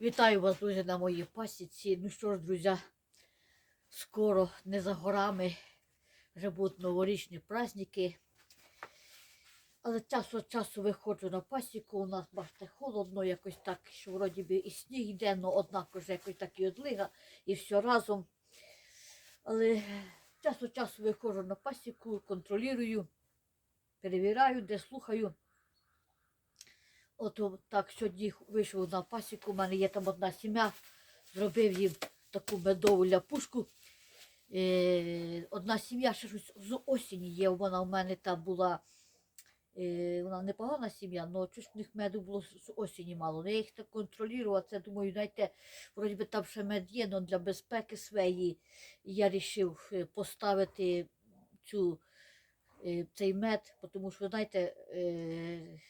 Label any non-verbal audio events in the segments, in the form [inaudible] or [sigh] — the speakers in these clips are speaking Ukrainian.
Вітаю вас, друзі, на моїй пасіці. Ну що ж, друзі, скоро не за горами вже будуть новорічні праздники. Але час від часу виходжу на пасіку. У нас, бачите, холодно, якось так, що вроді би і сніг йде, але однаково ж якось так і одлига, і все разом. Але час від часу виходжу на пасіку, контролюю, перевіряю, де слухаю. От так сьогодні вийшов на пасіку, у мене є там одна сім'я, зробив їм таку медову ляпушку. Е, одна сім'я ще щось з осені є, вона у мене там була, е, вона непогана сім'я, але щось в них меду було з осені мало. Ну, Я їх так контролювала, це думаю, знаєте, вроді би там ще мед є, але для безпеки своєї я вирішив е, поставити цю, е, цей мед, тому що, знаєте, е,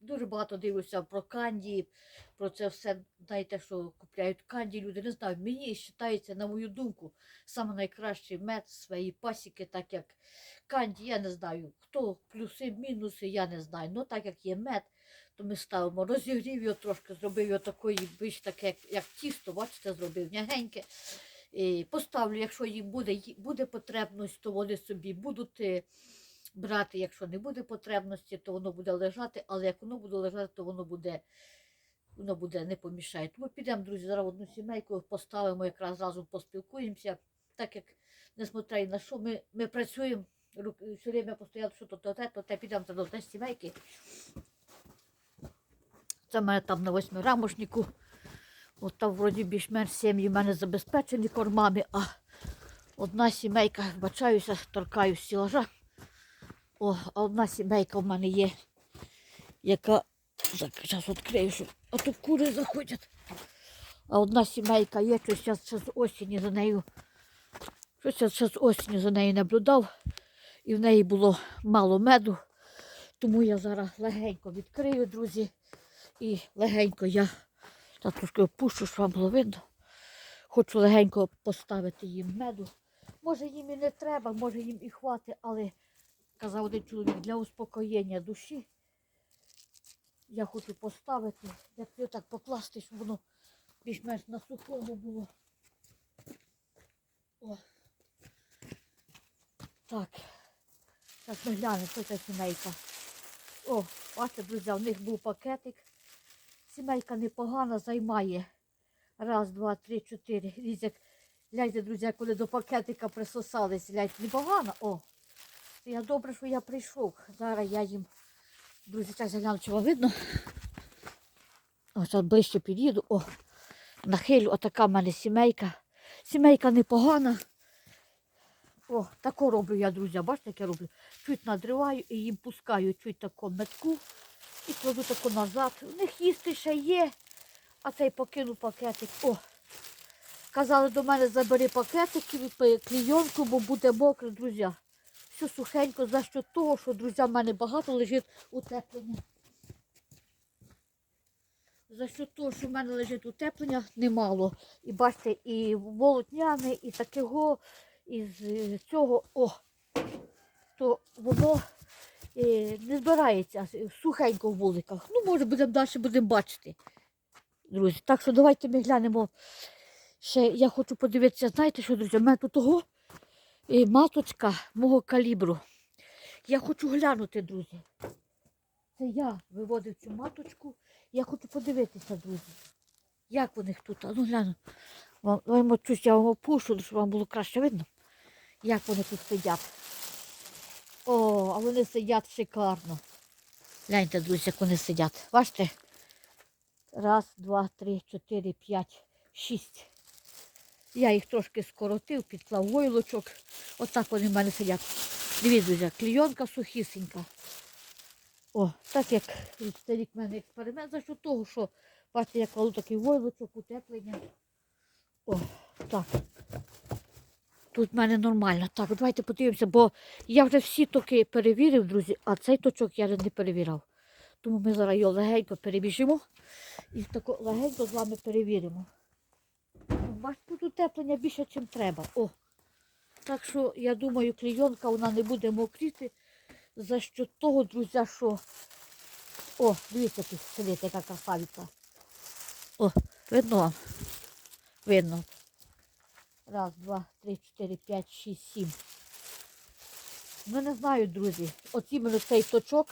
Дуже багато дивлюся про канді, про це все, знаєте, що купляють канді. Люди не знаю. Мені вважається, на мою думку, саме найкращий мед своєї пасіки, так як канді, я не знаю, хто плюси, мінуси, я не знаю. Ну так як є мед, то ми ставимо, розігрів його трошки, зробив його такої, більш таке, як, як тісто, бачите, зробив м'ягеньке. Поставлю, якщо їм буде, буде потребність, то вони собі будуть. Брати, якщо не буде потребності, то воно буде лежати, але як воно буде лежати, то воно буде, воно буде не помішає. Тому підемо, друзі, зараз одну сімейку поставимо, якраз разом поспілкуємося, так як, несмотря ні на що, ми, ми працюємо, все время постояли, що то, то те, то те, підемо до однієї сімейки. Це в мене там на восьмирамошнику. От там вроді більш-менш сім'ї в мене забезпечені кормами, а одна сімейка, бачаюся, торкаю стілажа. О, одна сімейка в мене є, яка. Зараз відкрию, щоб а то кури заходять. А одна сімейка є, що зараз з осені за нею. Щось я з осені за нею наблюдав, і в неї було мало меду. Тому я зараз легенько відкрию, друзі. І легенько я та трошки опущу, щоб вам було видно. Хочу легенько поставити їм меду. Може їм і не треба, може їм і хватить, але казав один чоловік, для успокоєння душі. Я хочу поставити, як його так покласти, щоб воно більш-менш на сухому було. О. Так. Зараз ми глянемо, що це сімейка. О, бачите, друзі, у них був пакетик. Сімейка непогана, займає. Раз, два, три, чотири. Дивіться, як, гляньте, друзі, коли до пакетика присосались, гляньте, непогано. О, я добре, що я прийшов. Зараз я їм, друзі, зараз гляну, чи видно. Ось ближче під'їду. О, нахилю, отака в мене сімейка. Сімейка непогана. О, тако роблю я, друзі, бачите, як я роблю? Чуть надриваю і їм пускаю чуть таку метку і кладу тако назад. У них їсти ще є, а цей покину пакетик. О, казали до мене, забери пакетик і клійонку, бо буде мокре, друзі все сухенько за що того, що, друзі, в мене багато лежить утеплення. За що того, що в мене лежить утеплення, немало. І бачите, і волотняне, і такого, і з цього, о, то воно е, не збирається сухенько в вуликах. Ну, може, будемо далі будемо бачити. Друзі, так що давайте ми глянемо. Ще я хочу подивитися, знаєте що, друзі, в мене тут того е, маточка мого калібру. Я хочу глянути, друзі. Це я виводив цю маточку. Я хочу подивитися, друзі. Як них тут? А ну гляну. Вам щось я вам опушу, щоб вам було краще видно, як вони тут сидять. О, а вони сидять шикарно. Гляньте, друзі, як вони сидять. Бачите? Раз, два, три, чотири, п'ять, шість. Я їх трошки скоротив, підклав войлочок. Отак вони в мене сидять. Дивіться, друзі, клійонка сухісенька. О, так як цей рік в мене експеримент, за що того, що бачите, я кладу такий войлочок, утеплення. О, так. Тут в мене нормально. Так, давайте подивимося, бо я вже всі токи перевірив, друзі, а цей точок я не перевіряв. Тому ми зараз його легенько перебіжимо і тако легенько з вами перевіримо. Бачите, тут утеплення більше, ніж треба. О. Так що, я думаю, клійонка вона не буде мокріти. За що того, друзі, що. О, дивіться, тут сидить, яка красавиця. О, Видно вам? Видно. Раз, два, три, чотири, п'ять, шість, сім. Ну не знаю, друзі. От іменно цей точок,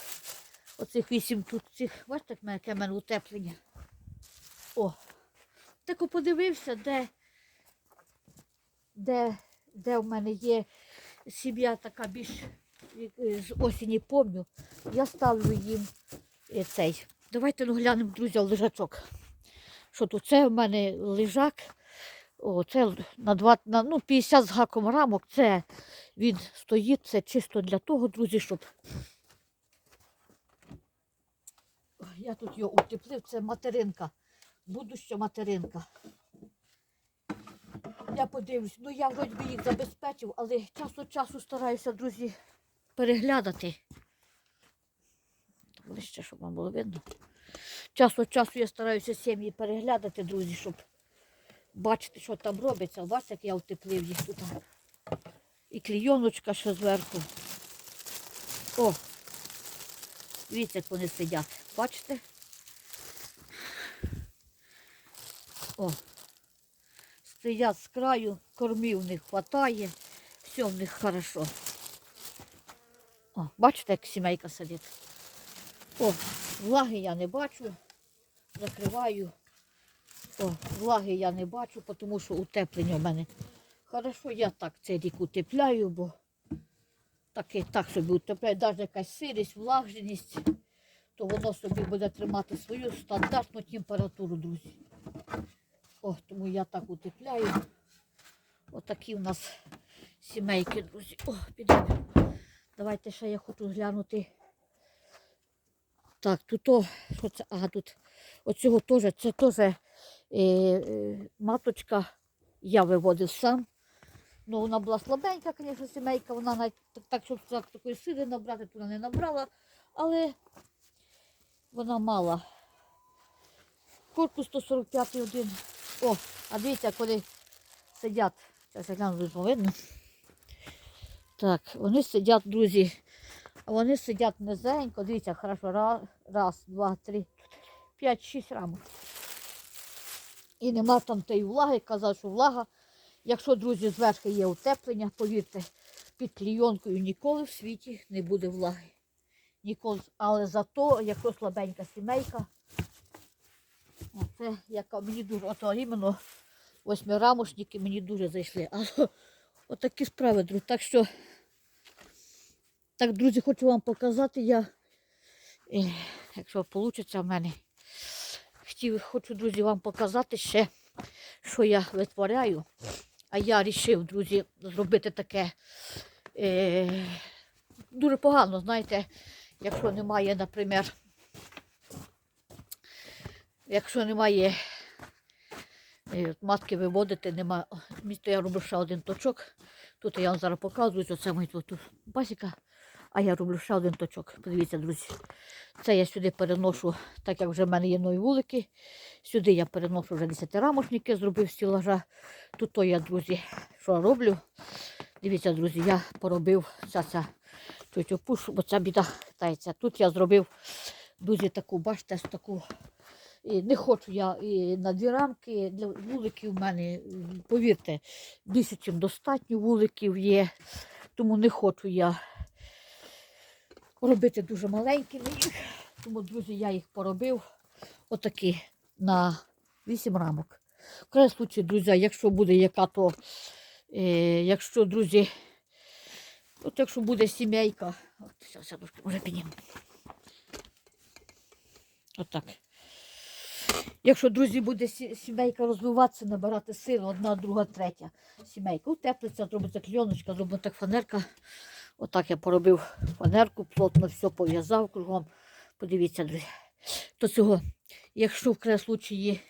оцих вісім тут цих, бачите, яке в мене утеплення. О. Так подивився, де, де, де в мене є сім'я така більш з осені помню. Я ставлю їм е, цей. Давайте ну, глянемо, друзі, лежачок. Що тут? Це в мене лежак. О, це на, два, на ну, 50 з гаком рамок. Це він стоїть, це чисто для того, друзі, щоб. Я тут його утеплив, це материнка. Будуща материнка. Я подивлюсь, ну я вроді би їх забезпечив, але час від часу стараюся, друзі, переглядати. Ближче, щоб вам було видно. Час від часу я стараюся сім'ї переглядати, друзі, щоб бачити, що там робиться. Бачите, як я утеплив їх тут. І клійоночка ще зверху. О! Дивіться, як вони сидять. Бачите? О! Стоять з краю, кормів них вистачає, все в них хорошо. О, бачите, як сімейка сидить. О, влаги я не бачу. Закриваю. О, влаги я не бачу, тому що утеплення в мене. Хорошо, я так цей рік утепляю, бо таки так собі утепляю, навіть якась сирість, влагженість, то воно собі буде тримати свою стандартну температуру, друзі. О, тому я так утепляю. Отакі в нас сімейки, друзі. О, підемо. Давайте ще я хочу глянути. Так, тут о, що це? Ага, тут оцього теж, це теж е, е, маточка я виводив сам. Ну, вона була слабенька, звісно, сімейка, вона навіть так, щоб так, такої сили набрати, туди не набрала, але вона мала. Корпус 145 один. О, а дивіться, коли сидять. Зараз я гляну, тут видно. Так, вони сидять, друзі. Вони сидять низенько. Дивіться, хорошо. Раз два, три, п'ять, шість рамок. І нема там тієї влаги. Казав, що влага. Якщо, друзі, зверху є утеплення, повірте, під клійонкою ніколи в світі не буде влаги. Ніколи. Але зато, якщо слабенька сімейка, це яка мені дуже, ото іменно восьмирамошники мені дуже зайшли. Але отакі справи, друзі. Так що, так, друзі, хочу вам показати, я, е, якщо вийде в мене, хотів, хочу, друзі, вам показати ще, що я витворяю. А я вирішив, друзі, зробити таке е, дуже погано, знаєте, якщо немає, наприклад, якщо немає е, матки виводити, немає. Місто я роблю ще один точок. Тут я вам зараз показую, оце мій тут пасіка, а я роблю ще один точок. Подивіться, друзі. Це я сюди переношу, так як вже в мене є нові вулики. Сюди я переношу вже 10 рамошники, зробив стілажа. Тут то я, друзі, що роблю. Дивіться, друзі, я поробив ця ця чуть опушу, бо ця біда тається. Тут я зробив дуже таку, бачите, таку. Не хочу я і на дві рамки для вуликів в мене, повірте, більше, ніж достатньо вуликів є. Тому не хочу я робити дуже маленькими їх. Тому, друзі, я їх поробив отакі на 8 рамок. В крайньому случаї, друзі, якщо буде яка то, е, якщо, друзі, от якщо буде сімейка, от, я трошки може підніму. Отак. Якщо, друзі, буде сімейка розвиватися, набирати сили, одна, друга, третя сімейка. Утеплиться, зробиться кльоночка, зробиться так фанерка. Отак я поробив фанерку, плотно все пов'язав кругом. Подивіться, друзі. То цього, якщо в случаї,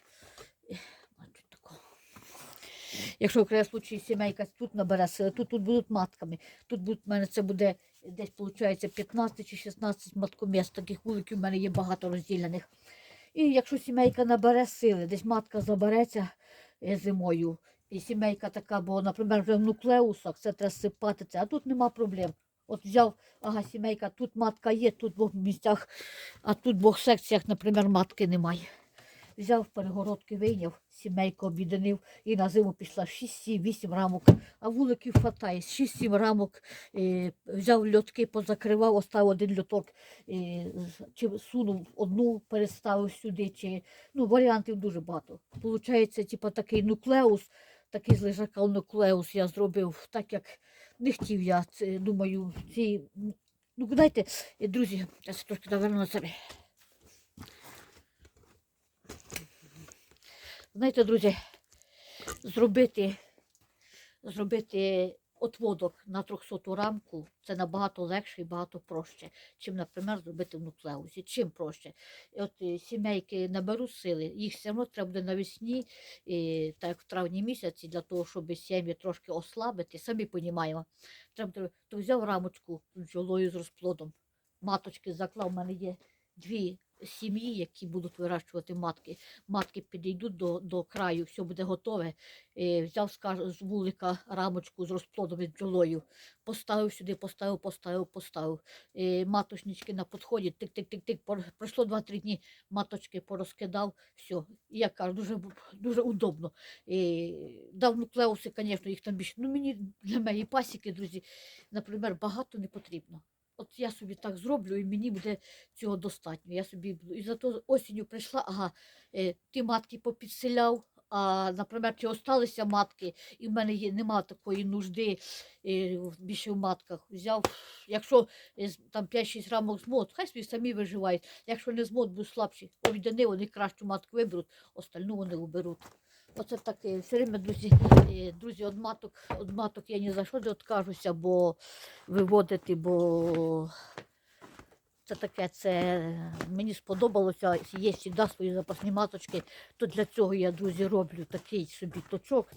якщо в случаї сімейка тут набере сили, тут, тут будуть матками. Тут будуть, в мене це буде десь, виходить, 15 чи 16 маткоміст. Таких вуликів в мене є багато розділених. І якщо сімейка набере сили, десь матка забереться е, зимою, і сімейка така, бо, наприклад, вже в нуклеусах це треба сипати це, а тут нема проблем. От взяв, ага, сімейка, тут матка є, тут в двох місцях, а тут в двох секціях, наприклад, матки немає. Взяв перегородки, вийняв, сімейку об'єднав і на зиму пішла 6-7-8 рамок, а вуликів хватає, 6-7 рамок, е, взяв льотки, позакривав, оставив один льоток, е, чи сунув одну, переставив сюди, чи ну, варіантів дуже багато. Получається, типу, такий нуклеус, такий з лежака нуклеус я зробив так, як не хотів я. Це, думаю, ці. Ну, дайте, е, друзі, я трошки наверну на себе. Знаєте, друзі, зробити, зробити отводок на 300 рамку це набагато легше і багато проще, чим, наприклад, зробити в нуклеусі. Чим проще? І От е, сімейки наберуть сили, їх все одно треба буде навесні, і, так як в травні місяці, для того, щоб сім'ї трошки ослабити, самі розуміємо. Треба буде- то взяв рамочку з бджолою з розплодом, маточки заклав. У мене є дві сім'ї, які будуть вирощувати матки. Матки підійдуть до, до краю, все буде готове. Е, взяв скаж- з вулика рамочку з розплодом і бджолою, поставив сюди, поставив, поставив, поставив. Е, маточнички на підході, тик-тик-тик-тик. Пройшло 2-3 дні, маточки порозкидав, все. І я кажу, дуже, дуже удобно. Е, дав нуклеуси, звісно, їх там більше. Ну, мені для моєї пасіки, друзі, наприклад, багато не потрібно. От я собі так зроблю, і мені буде цього достатньо. Я собі буду. І зато осінню прийшла, ага, е, ті матки попідселяв, а, наприклад, чи осталися матки, і в мене є, нема такої нужди е, більше в матках. Взяв, якщо е, там 5-6 рамок змот, хай собі самі виживають. Якщо не змот, будуть слабші, обійдени, вони кращу матку виберуть, остальну вони уберуть. Оце таке. Все время, друзі, е, друзі, від маток, від маток я ні за що не відкажуся, бо виводити, бо це таке, це мені сподобалося. Є завжди свої запасні маточки, то для цього я, друзі, роблю такий собі точок,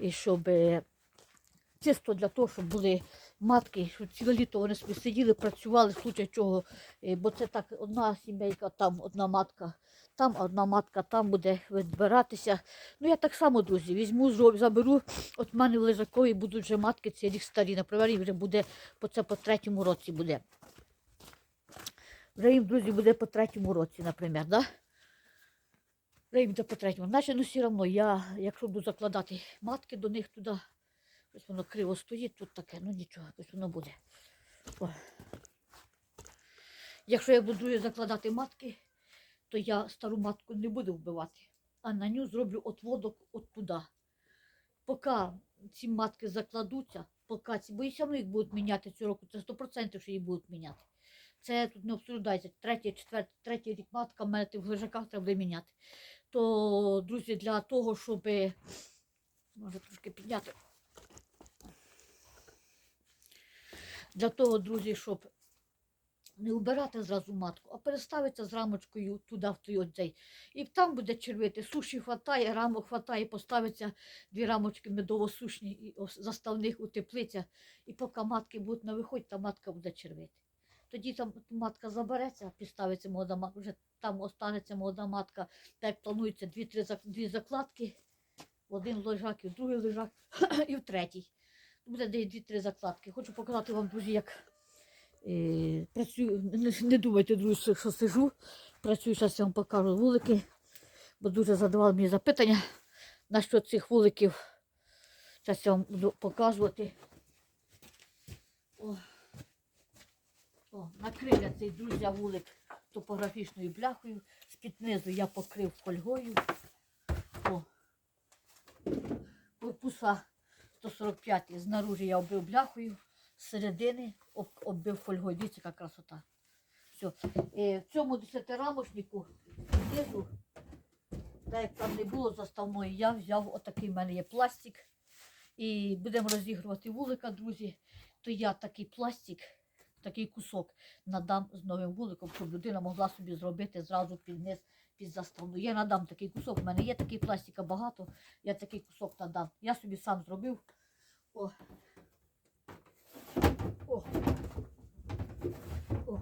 і щоб е, чисто для того, щоб були матки, щоб ціле літо вони сиділи, працювали, в случай чого, е, бо це так одна сімейка, там одна матка, там одна матка, там буде відбиратися. Ну я так само, друзі, візьму, заберу. От в мене в лежакові будуть вже матки, це рік старі, наприклад, їм вже буде по це по третьому році буде. Вже їм, друзі, буде по третьому році, наприклад, да? Вже їм буде по третьому. Значить, ну все одно, я, якщо буду закладати матки до них туди, ось воно криво стоїть, тут таке, ну нічого, ось воно буде. О. Якщо я буду закладати матки, то я стару матку не буду вбивати, а на ню зроблю отводок от туди. Поки ці матки закладуться, поки ці, бо і все одно їх будуть міняти цього року, це 100% що їх будуть міняти. Це тут не обсуждається. Третій, четвертий, третій рік матка, в в лежаках треба буде міняти. То, друзі, для того, щоб може трошки підняти. Для того, друзі, щоб не вбирати зразу матку, а переставитися з рамочкою туди, в той оцей. І там буде червити. Суші хватає, рамок хватає, поставиться дві рамочки медово-сушні і заставних у теплиця. І поки матки будуть на виході, та матка буде червити. Тоді там матка забереться, підставиться молода матка, вже там останеться молода матка, так планується дві-три дві закладки, в один лежак і в другий лежак, [clears throat] і в третій. Буде дві-три закладки. Хочу показати вам, друзі, як працюю. Не, думайте, друзі, що- сижу. Працюю, зараз я вам покажу вулики, бо дуже задавали мені запитання на що цих вуликів. Зараз я вам буду показувати. О. О, накрив я цей друзі вулик топографічною бляхою. З-під низу я покрив фольгою. О. Корпуса 145 знаружи я оббив бляхою, з середини оббив фольгою. Дивіться, яка красота. Все. Е, в цьому десятирамочнику знизу, так як там не було заставної, я взяв отакий в мене є пластик. І будемо розігрувати вулика, друзі. То я такий пластик, такий кусок надам з новим вуликом, щоб людина могла собі зробити зразу під низ, під заставну. Я надам такий кусок. У мене є такий пластика багато, я такий кусок надам. Я собі сам зробив. О. О. О.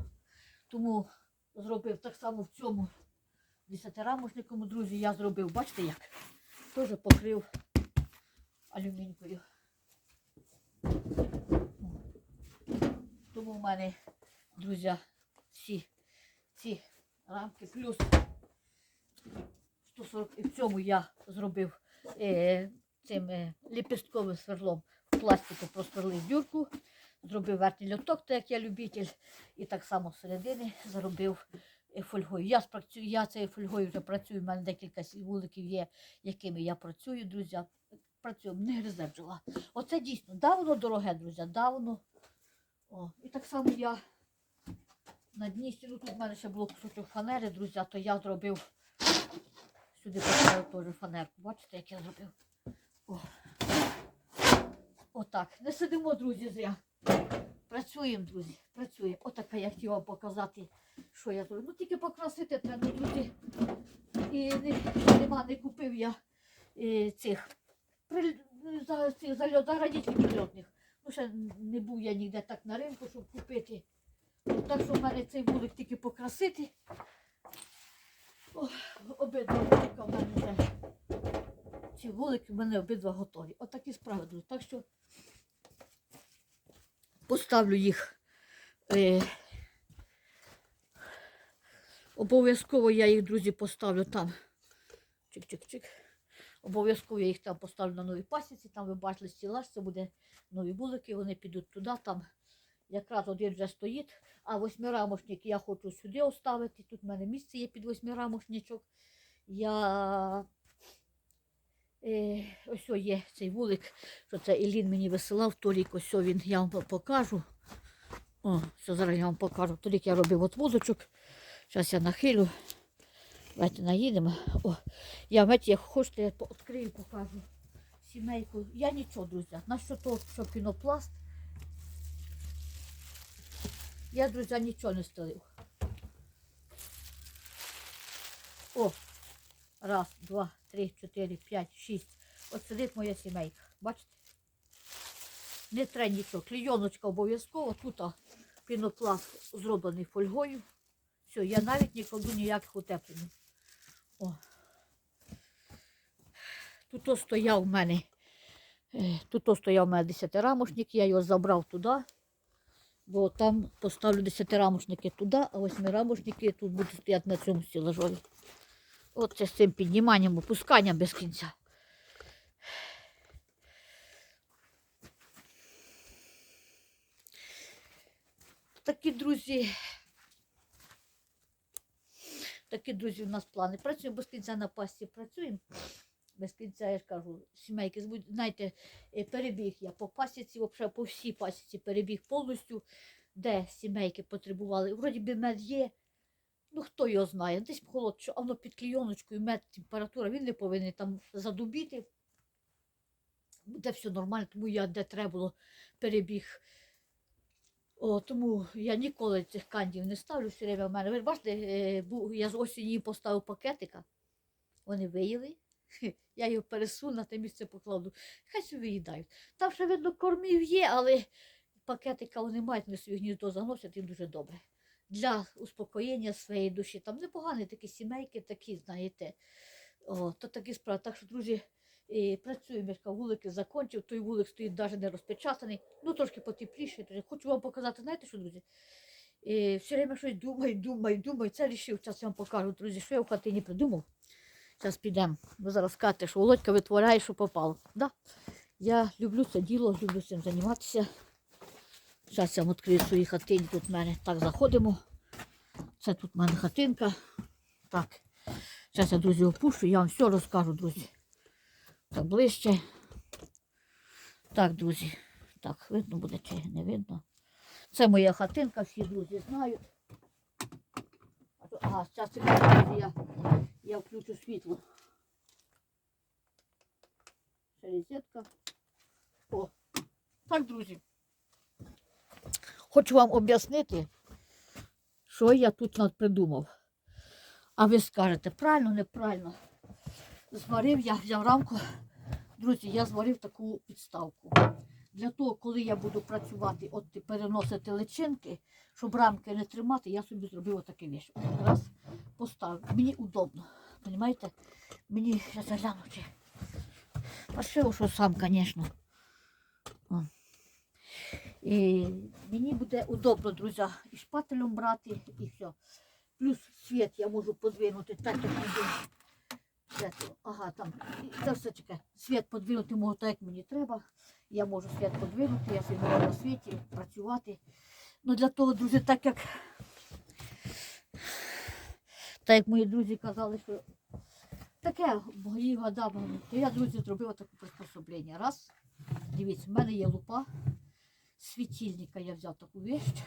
Тому зробив так само в цьому десятирамочникому, друзі, я зробив, бачите як? Теж покрив алюмінькою. Тому в мене, друзі, всі ці рамки плюс 140, і в цьому я зробив е, цим е, ліпістковим сверлом в пластику просверлив дюрку, зробив верхній льоток, так як я любитель, і так само всередини зробив е, фольгою. Я, спрацюю, я цією фольгою вже працюю, в мене декілька вуликів є, якими я працюю, друзі. Працюю, не гризе бджола. Оце дійсно, да, воно дороге, друзі, да, воно. О, і так само я на дні стіну, тут в мене ще було кусочок фанери, друзі, то я зробив сюди поставив теж фанерку. Бачите, як я зробив? О. Отак. Не сидимо, друзі, зря. Працюємо, друзі, працюємо. Отака я хотіла показати, що я зробив. Ну тільки покрасити треба, друзі. І не, нема, не купив я е, цих при, за, цих заграничних підльотних. Ну, ще не був я ніде так на ринку, щоб купити. Ну, Так що в мене цей вулик тільки покрасити. Обидва вулика в мене вже. Ці вулики в мене обидва готові. Отакі справи друзі. Так що поставлю їх. Е, обов'язково я їх, друзі, поставлю там. Чик-чик-чик. Обов'язково я їх там поставлю на новій пасіці, там ви бачили стілаж, це буде нові вулики, вони підуть туди, там якраз один вже стоїть, а восьмирамошник я хочу сюди оставити. Тут в мене місце є під восьмирамошничок. Я ось о є цей вулик, що це Ілін мені висилав, торік ось він, я вам покажу. О, все, зараз я вам покажу. Торік я робив от вузочок. Зараз я нахилю. Давайте наїдемо. О, я знаєте, як хочете, я відкрию, покажу сімейку. Я нічого, друзі. На що то, що пінопласт. Я, друзі, нічого не стелив. О, раз, два, три, чотири, п'ять, шість. От сидить моя сімейка. Бачите? Не треба нічого. Клійоночка обов'язково. Тут пінопласт зроблений фольгою. Все, я навіть не кладу ніяких утеплень. О. Тут ось стояв у мене. е, Тут ось стояв у мене десятирамошник, я його забрав туди, бо там поставлю десятирамошники туди, а восьмирамошники тут будуть стояти на цьому стілажові. От це з цим підніманням, опусканням без кінця. Такі друзі. Такі, друзі, у нас плани. Працюємо без кінця на пасті, працюємо. Без кінця, я ж кажу, сімейки, знаєте, е, перебіг я по пасіці, по всій пасіці перебіг повністю, де сімейки потребували. Вроді би мед є, ну хто його знає, десь холод, що а воно під клійоночкою, мед, температура, він не повинен там задубіти. Буде все нормально, тому я де треба було перебіг. О, тому я ніколи цих кандів не ставлю все время в мене. Ви бачите, е, я з осені поставив пакетика, вони виїли. Я його пересуну на те місце покладу. Хай собі їдають. Там ще, видно, кормів є, але пакетика вони мають, вони собі гніздо заносять їм дуже добре. Для успокоєння своєї душі. Там непогані такі сімейки, такі, знаєте. О, то такі справи. Так що, друзі, е, працюємо, я вулики закончив, той вулик стоїть навіть не розпечатаний, ну трошки потепліше. Хочу вам показати, знаєте що, друзі? Е, все время щось думаю, думаю, думаю. Це рішив, зараз я вам покажу, друзі, що я в хатині придумав. Зараз підемо. Ви зараз скажете, що Володька витворяє, що попало. Да? Я люблю це діло, люблю цим займатися. Зараз я вам відкрию свої хатині. Тут в мене так заходимо. Це тут в мене хатинка. Так. Зараз я, друзі, опущу, я вам все розкажу, друзі. Так, ближче. Так, друзі. Так, видно буде чи не видно. Це моя хатинка, всі друзі знають. Ага, зараз я, я включу світло. Ще розетка. О, так, друзі. Хочу вам об'яснити, що я тут придумав. А ви скажете, правильно, неправильно. Зварив я, взяв рамку. Друзі, я зварив таку підставку. Для того, коли я буду працювати, от переносити личинки, щоб рамки не тримати, я собі зробив отакий віш. Раз поставив. Мені удобно. Понимаєте? Мені я загляну чи. Пошив, що сам, звісно. І мені буде удобно, друзі, і шпателем брати, і все. Плюс світ я можу подвинути так, як світло. Ага, там. Це все таке. Світ подвинути можу так, як мені треба. Я можу світ подвинути, я можу на світі працювати. Ну для того, друзі, так як так як мої друзі казали, що таке мої годами, то я, друзі, зробила таке приспособлення. Раз, дивіться, в мене є лупа, світильника я взяв таку вещь,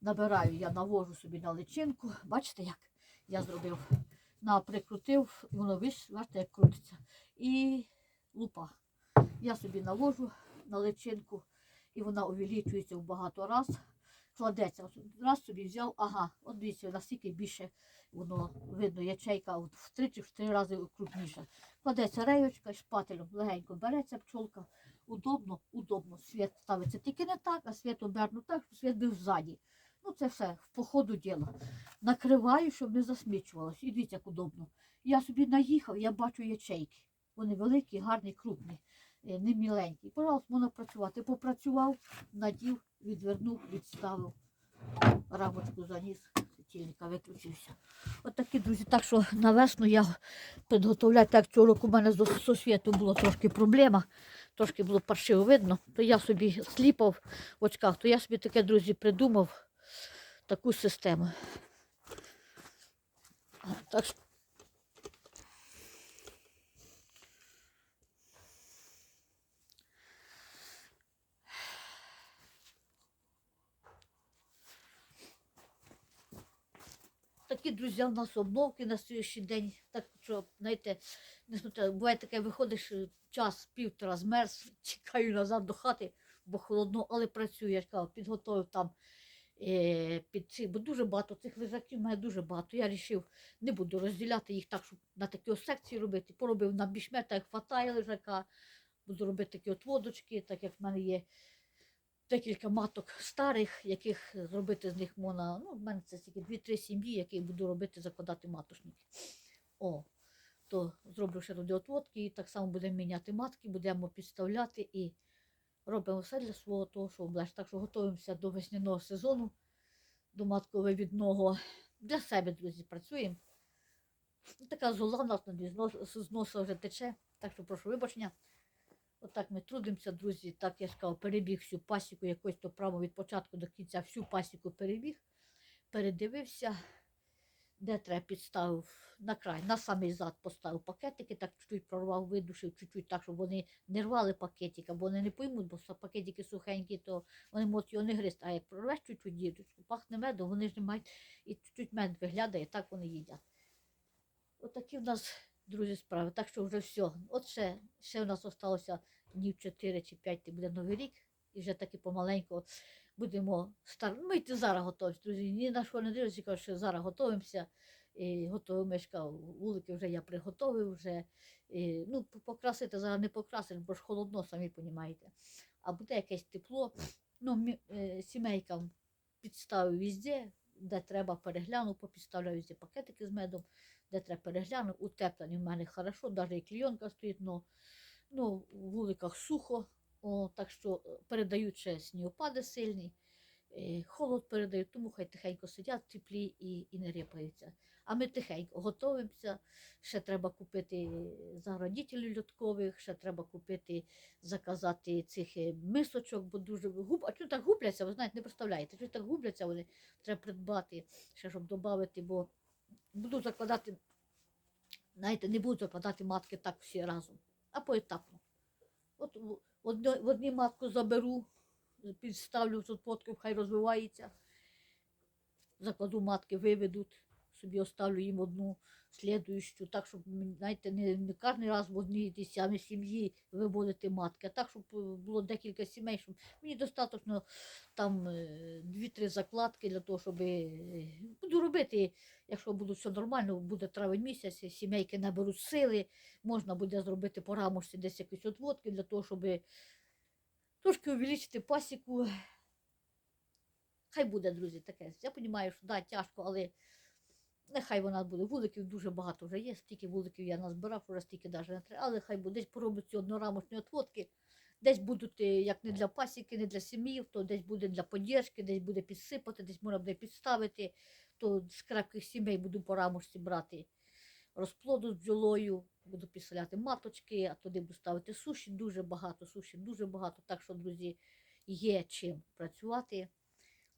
набираю, я навожу собі на личинку. Бачите, як я зробив? На прикрутив, воно виш, бачите, як крутиться. І лупа. Я собі навожу на личинку, і вона увеличується в багато раз. Кладеться. Раз собі взяв, ага, от дивіться, наскільки більше воно видно, ячейка от в три чи в три рази крупніша. Кладеться рейочка, шпателем легенько береться пчолка. Удобно, удобно. Світ ставиться тільки не так, а світ оберну так, щоб світ був ззаді. Ну це все, в походу діла. Накриваю, щоб не засмічувалось. І як удобно. Я собі наїхав, я бачу ячейки. Вони великі, гарні, крупні, е, не міленькі. Пожалуйста, можна працювати. Попрацював, надів, відвернув, відставив. Рамочку заніс, світильника виключився. От друзі. Так що на весну я підготовляю, так цього року у мене з освіту було трошки проблема, трошки було паршиво видно, то я собі сліпав в очках, то я собі таке, друзі, придумав таку систему. Так що Такі друзі в нас обновки на сьогоднішній день. Так що, знаєте, буває таке, виходиш е, час, півтора змерз, [laughs] чекаю назад до хати, бо холодно, але працюю, я кажу, підготовив там е, під ці, бо дуже багато цих лежаків має дуже багато. Я вирішив, не буду розділяти їх так, щоб на такі секції робити. Поробив на бішме, так як хватає лежака. Буду робити такі от водочки, так як в мене є декілька маток старих, яких зробити з них можна. Ну, в мене це тільки 2-3 сім'ї, які буду робити, закладати маточники. О, то зроблю ще туди отводки, і так само будемо міняти матки, будемо підставляти і робимо все для свого того, що облеж. Так що готуємося до весняного сезону, до матковивідного. Для себе, друзі, працюємо. Така зола в нас з носа вже тече, так що прошу вибачення. Отак ми трудимося, друзі. Так я кажу, перебіг всю пасіку, якось то право від початку до кінця всю пасіку перебіг, передивився, де треба підставив на край, на самий зад поставив пакетики, так чуть-чуть прорвав, видушив, чуть-чуть так, щоб вони не рвали пакетика, бо вони не поймуть, бо пакетики сухенькі, то вони можуть його не гризти. А як прорвеш чуть-чуть дірочку, пахне медом, вони ж не мають, і чуть-чуть мед виглядає, так вони їдять. Отакі в нас, друзі, справи. Так що вже все. От ще, ще в нас залишилося днів 4 чи 5 буде новий рік, і вже таки помаленьку будемо стар... Ми йти зараз готовимося, друзі. Ні на що не дивлюся, кажу, що зараз готуємося. І готовий мешка, вулики вже я приготовив, вже і, ну, покрасити зараз не покрасиш, бо ж холодно, самі розумієте. А буде якесь тепло. Ну, е, сімейкам підставив везде, де треба переглянув, попідставляю везде пакетики з медом, де треба переглянув, утеплені в мене хорошо, навіть і клійонка стоїть, но, ну, в вуликах сухо, о, так що е, передають ще снігопади сильні, е, холод передають, тому хай тихенько сидять в теплі і, і не рипаються. А ми тихенько готуємося, ще треба купити заградітелів льоткових, ще треба купити, заказати цих е, мисочок, бо дуже губ. А чому так губляться, ви знаєте, не представляєте, чому так губляться вони, треба придбати, ще щоб додати, бо буду закладати, знаєте, не буду закладати матки так всі разом, а поетапно. От в одно- в одну матку заберу, підставлю в фотку, хай розвивається. Закладу матки, виведуть, собі оставлю їм одну слідуючу, так, щоб, знаєте, не, не кожен раз в одній тій самій сім'ї виводити матки, а так, щоб е, було декілька сімей, щоб мені достатньо там е, дві-три закладки для того, щоб е, буду робити, якщо буде все нормально, буде травень місяць, сімейки наберуть сили, можна буде зробити по рамушці десь якісь отводки для того, щоб трошки увеличити пасіку. Хай буде, друзі, таке. Я розумію, що да, тяжко, але нехай вона буде. Вуликів дуже багато вже є, стільки вуликів я назбирав, вже стільки навіть не треба, але хай буде десь поробиться однорамочні отводки. Десь будуть е, як не для пасіки, не для сім'їв, то десь буде для поддержки, десь буде підсипати, десь можна буде підставити, то з крепких сімей буду по рамочці брати. розплоду з бджолою, буду підселяти маточки, а туди буду ставити суші, дуже багато, суші, дуже багато. Так що, друзі, є чим працювати.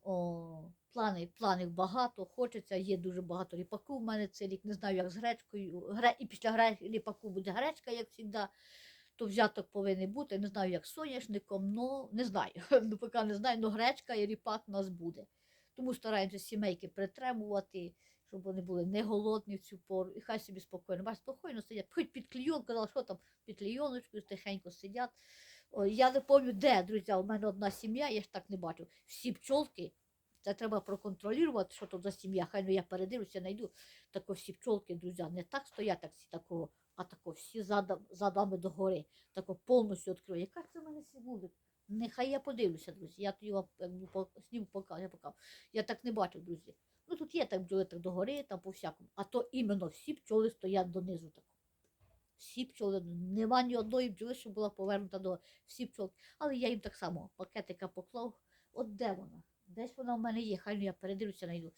О, плани, планів багато, хочеться, є дуже багато ріпаку в мене цей рік. Не знаю, як з гречкою. Гре... І після гре... ріпаку буде гречка, як завжди. То взяток повинен бути. Не знаю, як з соняшником, ну не знаю. [laughs] Ну, поки не знаю, але гречка і ріпак у нас буде. Тому стараємося сімейки притримувати, щоб вони були не голодні в цю пору. І хай собі спокійно. Бачите, спокійно сидять. Хоч під клійон, казала, що там під клійоночкою, тихенько сидять. Ой, я не пам'ятаю, де, друзі, у мене одна сім'я, я ж так не бачив. Всі пчолки, це треба проконтролювати, що то за сім'я. Хай ну я передивлюся, знайду. Тако всі пчолки, друзі, не так стоять, так всі такого, а тако всі задом, задами догори, тако повністю відкрию. Яка це в мене буде? Нехай я подивлюся, друзі. Я тоді вам сніму покажу, я покажу. Я так не бачив, друзі. Ну тут є так бджоли так догори, там по всякому. А то іменно всі пчоли стоять донизу тако. Всі пчоли, нема ні одної бджоли, що була повернута до всі пчолки. Але я їм так само пакетика поклав. От де вона? Десь вона в мене є, хай я передивлюся, знайду.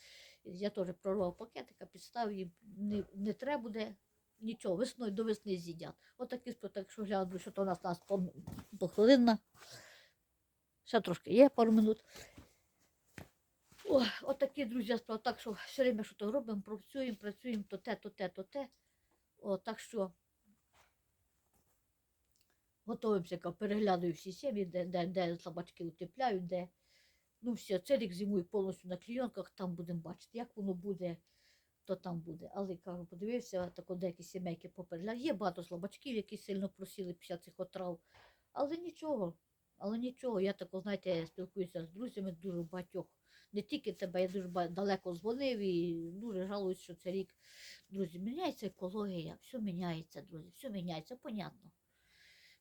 Я теж прорвав пакетика, підставив їм, не, не треба буде нічого, весною до весни з'їдять. Отакі От так що гляну, що то у нас, нас по, по. Ще трошки є пару минут. О, отакі, друзі, справи. Так що все время що то робимо, працюємо, працюємо, то те, то те, то те. О, так що готуємося, переглядаю всі сім'ї, де, де, де слабачки утепляють, де. Ну, все, цей рік зимую повністю на клійонках, там будемо бачити, як воно буде, то там буде. Але кажу, подивився, так деякі сімейки поперегляд. Є багато слабачків, які сильно просіли після цих отрав. Але нічого, але нічого. Я тако, знаєте, спілкуюся з друзями дуже багатьох. Не тільки тебе, я дуже далеко дзвонив і дуже жалуюсь, що цей рік, друзі, міняється екологія, все міняється, друзі, все міняється, понятно.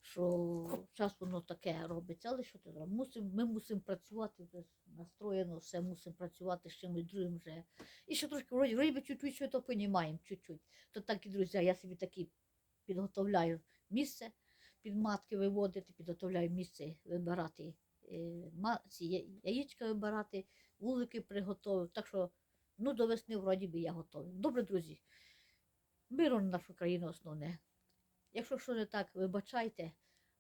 Що час воно таке робиться, але що ти? Мусим, ми мусимо працювати, настроєно все, мусимо працювати з чимось другим вже. І ще трошки вроді, вроді би чуть-чуть що то понімаємо, чуть-чуть. То так і, друзі, я собі такі підготовляю місце під матки виводити, підготовляю місце вибирати е, яєчка вибирати, вулики приготовив. Так що ну, до весни вроді би я готовий. Добре, друзі. Миру на нашу країну основне. Якщо що не так, вибачайте.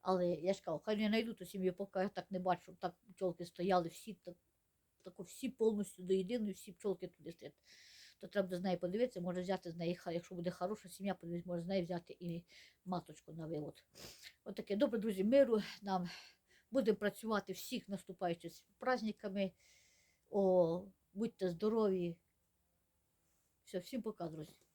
Але я ж кажу, хай не знайду ту сім'ю, поки я так не бачу, так пчолки стояли всі, так, тако всі повністю до єдиної, всі пчолки туди стоять. То треба з неї подивитися, може взяти з неї, якщо буде хороша сім'я, подивитися, може з неї взяти і маточку на вивод. Отаке. Добре, друзі, миру нам. Будемо працювати всіх наступаючих праздниками. О, будьте здорові. Все, всім пока, друзі.